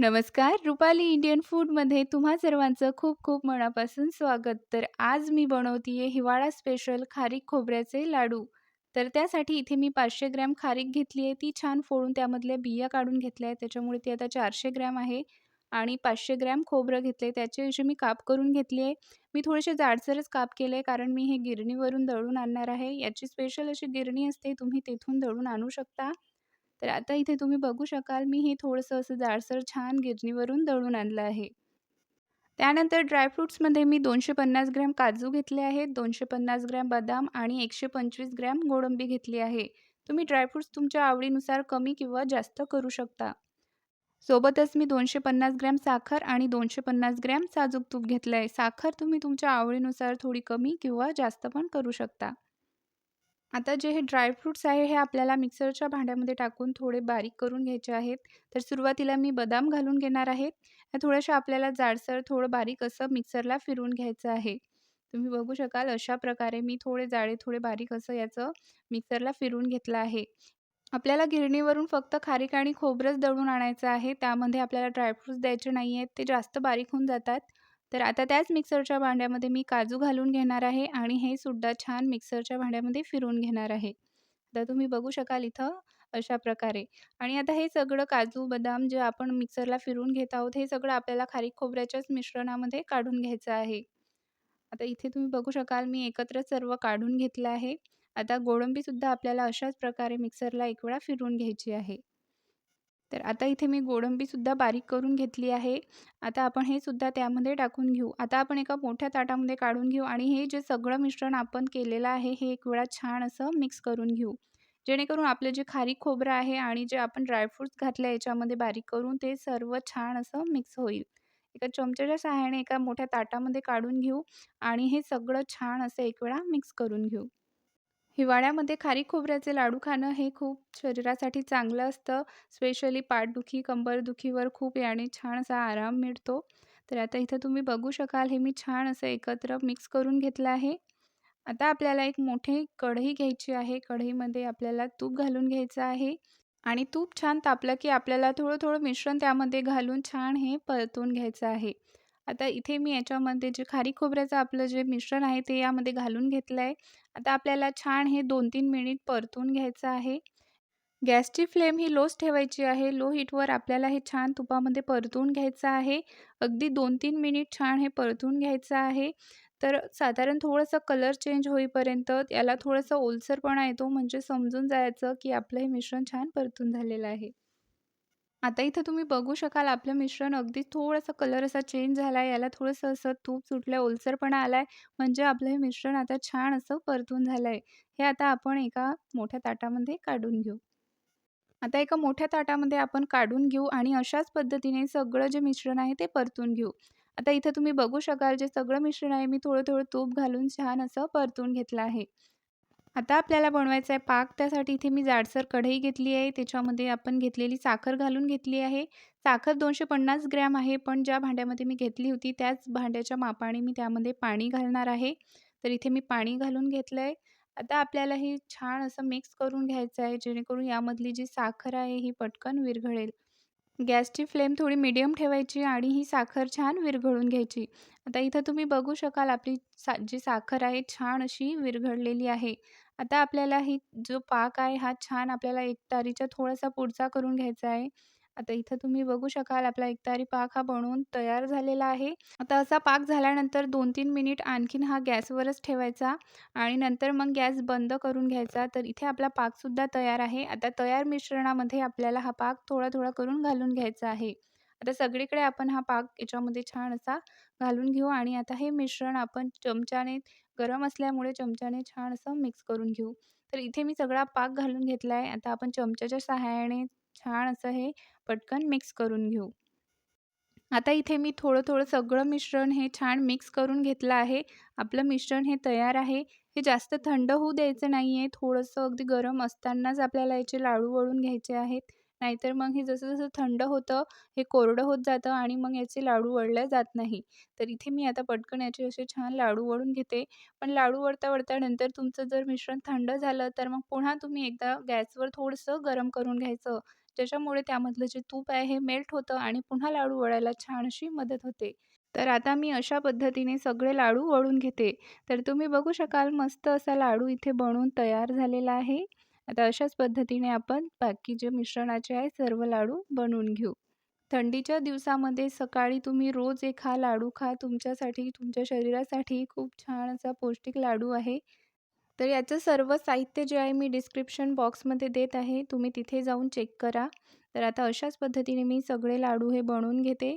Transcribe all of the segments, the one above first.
नमस्कार, रुपाली इंडियन फूडमध्ये तुम्हा सर्वांचं खूप खूप मनापासून स्वागत. तर आज मी बनवतीये हिवाळा स्पेशल खारीक खोबऱ्याचे लाडू. तर त्यासाठी इथे मी 500 ग्रॅम खारीक घेतली आहे. ती छान फोडून त्यामधल्या बिया काढून घेतल्या आहेत. त्याच्यामुळे ती आता 400 ग्रॅम आहे आणि 500 ग्रॅम खोबरं घेतले. त्याचे मी काप करून घेतली आहे. मी थोडेसे जाडसरच काप केले कारण मी हे गिरणीवरून दळून आणणार आहे. याची स्पेशल अशी गिरणी असते, तुम्ही तिथून दळून आणू शकता. तर आता इथे तुम्ही बघू शकाल मी हे थोडंसं असं जाडसर छान गिरणीवरून दळून आणलं आहे. त्यानंतर ड्रायफ्रुट्समध्ये मी 250 ग्रॅम काजू घेतले आहेत, 250 ग्रॅम बदाम आणि 125 ग्रॅम गोडंबी घेतली आहे. तुम्ही ड्रायफ्रुट्स तुमच्या आवडीनुसार कमी किंवा जास्त करू शकता. सोबतच मी 250 ग्रॅम साखर आणि 250 ग्रॅम साजूक तूप घेतलं आहे. साखर तुम्ही तुमच्या आवडीनुसार थोडी कमी किंवा जास्त पण करू शकता. आता जे हे ड्रायफ्रुट्स आहे हे आपल्याला मिक्सरच्या भांड्यामध्ये टाकून थोडे बारीक करून घ्यायचे आहेत. तर सुरुवातीला मी बदाम घालून घेणार आहे. ह्या थोड्याशा आपल्याला जाडसर थोडं बारीक असं मिक्सरला फिरून घ्यायचं आहे. तुम्ही बघू शकाल अशा प्रकारे मी थोडे जाडे थोडे बारीक असं याचं मिक्सरला फिरून घेतलं आहे. आपल्याला गिरणीवरून फक्त खारीक आणि खोबरंच दळून आणायचं आहे. त्यामध्ये आपल्याला ड्रायफ्रूट्स द्यायचे नाही आहेत. ते जास्त बारीक होऊन जातात. तर आता त्याच मिक्सरच्या भांड्यामध्ये मी काजू घालून घेणार आहे आणि हे सुद्धा छान मिक्सरच्या भांड्यामध्ये फिरून घेणार आहे. आता तुम्ही बघू शकाल इथं अशा प्रकारे आणि आता हे सगळं काजू, बदाम जे आपण मिक्सरला फिरून घेत आहोत, हे सगळं आपल्याला खारीक खोबऱ्याच्याच मिश्रणामध्ये काढून घ्यायचं आहे. आता इथे तुम्ही बघू शकाल मी एकत्र सर्व काढून घेतलं आहे. आता गोडंबीसुद्धा आपल्याला अशाच प्रकारे मिक्सरला एक वेळा फिरून घ्यायची आहे. तर आता इथे मी गोडंबीसुद्धा बारीक करून घेतली आहे. आता आपण हे सुद्धा त्यामध्ये टाकून घेऊ. आता आपण एका मोठ्या ताटामध्ये काढून घेऊ आणि हे जे सगळं मिश्रण आपण केलेलं आहे, हे एक वेळा छान असं मिक्स करून घेऊ. जेणेकरून आपलं जे खारीक खोबरं आहे आणि जे आपण ड्रायफ्रूट्स घातले याच्यामध्ये बारीक करून ते सर्व छान असं मिक्स होईल. एका चमच्याच्या सहाय्याने एका मोठ्या ताटामध्ये काढून घेऊ आणि हे सगळं छान असं एक वेळा मिक्स करून घेऊ. हिवाळ्यामध्ये खारी खोबऱ्याचे लाडू खाणं हे खूप शरीरासाठी चांगलं असतं. स्पेशली पाठदुखी, कंबरदुखीवर खूप याने छान असा आराम मिळतो. तर आता इथं तुम्ही बघू शकाल हे मी छान असं एकत्र मिक्स करून घेतलं आहे. आता आपल्याला एक मोठी कढई घ्यायची आहे. कढईमध्ये आपल्याला तूप घालून घ्यायचं आहे आणि तूप छान तापलं की आपल्याला थोडं-थोडं मिश्रण त्यामध्ये घालून छान हे परतून घ्यायचं आहे. आता इथे मी याच्यामध्ये जे खारी खोबऱ्याचं आपलं जे मिश्रण आहे ते यामध्ये घालून घेतलं आहे. आता आपल्याला छान हे 2-3 मिनिट परतून घ्यायचं आहे. गॅसची फ्लेम ही लोच ठेवायची आहे. लो हीटवर आपल्याला हे छान तुपामध्ये परतून घ्यायचं आहे. अगदी 2-3 मिनिट छान हे परतून घ्यायचं आहे. तर साधारण थोडंसं कलर चेंज होईपर्यंत याला थोडंसं ओलसरपणा येतो म्हणजे समजून जायचं की आपलं हे मिश्रण छान परतून झालेलं आहे. आता इथं तुम्ही बघू शकाल आपलं मिश्रण अगदी थोडासा कलर असा चेंज झाला आहे. याला थोडंसं असं तूप सुटलं आहे, ओलसरपणा आला आहे. म्हणजे आपलं हे मिश्रण आता छान असं परतून झालं आहे. हे आता आपण एका मोठ्या ताटामध्ये काढून घेऊ. आता एका मोठ्या ताटामध्ये आपण काढून घेऊ आणि अशाच पद्धतीने सगळं जे मिश्रण आहे ते परतून घेऊ. आता इथं तुम्ही बघू शकाल जे सगळं मिश्रण आहे मी थोडं-थोडं तूप घालून छान असं परतून घेतलं आहे. आता आपल्याला बनवायचा आहे पाक. त्यासाठी इथे मी जाडसर कढई घेतली आहे. त्याच्यामध्ये आपण घेतलेली साखर घालून घेतली आहे. साखर 250 ग्रॅम आहे, पण ज्या भांड्यामध्ये मी घेतली होती त्याच भांड्याच्या मापाने मी त्यामध्ये पाणी घालणार आहे. तर इथे मी पाणी घालून घेतलं आहे. आता आपल्याला हे छान असं मिक्स करून घ्यायचं आहे, जेणेकरून यामधली जी साखर आहे ही पटकन विरघळेल. गॅसची फ्लेम थोडी मीडियम ठेवायची आणि ही साखर छान विरघळून घ्यायची. आता इथं तुम्ही बघू शकाल आपली सा जी साखर आहे छान अशी विरघळलेली आहे. आता आपल्याला ही जो पाक आहे हा छान आपल्याला एक तारीचा थोडासा पुढचा करून घ्यायचा आहे. आता इथं तुम्ही बघू शकाल आपला एकतारी पाक हा बनवून तयार झालेला आहे. आता असा पाक झाल्यानंतर 2-3 मिनिट आणखीन हा गॅसवरच ठेवायचा आणि नंतर मग गॅस बंद करून घ्यायचा. तर इथे आपला पाकसुद्धा तयार आहे. आता तयार मिश्रणामध्ये आपल्याला हा पाक थोडा-थोडा करून घालून घ्यायचा आहे. आता सगळीकडे आपण हा पाक याच्यामध्ये छान असा घालून घेऊ आणि आता हे मिश्रण आपण चमच्याने गरम असल्यामुळे चमच्याने छान असं मिक्स करून घेऊ. तर इथे मी सगळा पाक घालून घेतला आहे. आता आपण चमच्याच्या सहाय्याने छान असं हे पटकन मिक्स करून घेऊ. आता इथे मी थोडं-थोडं सगळं मिश्रण हे छान मिक्स करून घेतलं आहे. आपलं मिश्रण हे तयार आहे. हे जास्त थंड होऊ द्यायचं नाही आहे. थोडंसं अगदी गरम असतानाच आपल्याला याचे लाडू वळून घ्यायचे आहेत. नाहीतर मग हे जसं-जसं थंड होतं, हे कोरडं होत जातं आणि मग याचे लाडू वळले जात नाही. तर इथे मी आता पटकन याचे असे छान लाडू वळून घेते. पण लाडू वळता-वळता नंतर तुमचं जर मिश्रण थंड झालं, तर मग पुन्हा तुम्ही एकदा गॅसवर थोडंसं गरम करून घ्यायचं. ज्याच्यामुळे त्यामधलं जे तूप आहे हे मेल्ट होतं आणि पुन्हा लाडू वळायला छान अशी मदत होते. तर आता मी अशा पद्धतीने सगळे लाडू वळून घेते. तर तुम्ही बघू शकाल मस्त असा लाडू इथे बनून तयार झालेला आहे. आता अशाच पद्धतीने आपण बाकी जे मिश्रणाचे आहे सर्व लाडू बनवून घेऊ. थंडीच्या दिवसामध्ये सकाळी तुम्ही रोज एक हा लाडू खा. तुमच्यासाठी, तुमच्या शरीरासाठी खूप छान असा पौष्टिक लाडू आहे. तर याचं सर्व साहित्य जे आहे मी डिस्क्रिप्शन बॉक्समध्ये देत आहे. तुम्ही तिथे जाऊन चेक करा. तर आता अशाच पद्धतीने मी सगळे लाडू हे बनवून घेते.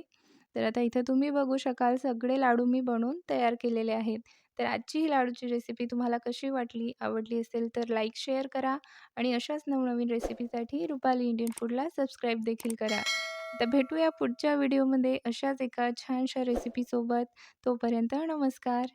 तर आता इथं तुम्ही बघू शकाल सगळे लाडू मी बनवून तयार केलेले आहेत. तर आजची ही लाडूची रेसिपी तुम्हाला कशी वाटली? आवडली असेल तर लाईक, शेअर करा आणि अशाच नवनवीन रेसिपीसाठी रुपाली इंडियन फूडला सबस्क्राईब देखील करा. आता भेटूया पुढच्या व्हिडिओमध्ये अशाच एका छानशा रेसिपीसोबत. तोपर्यंत नमस्कार.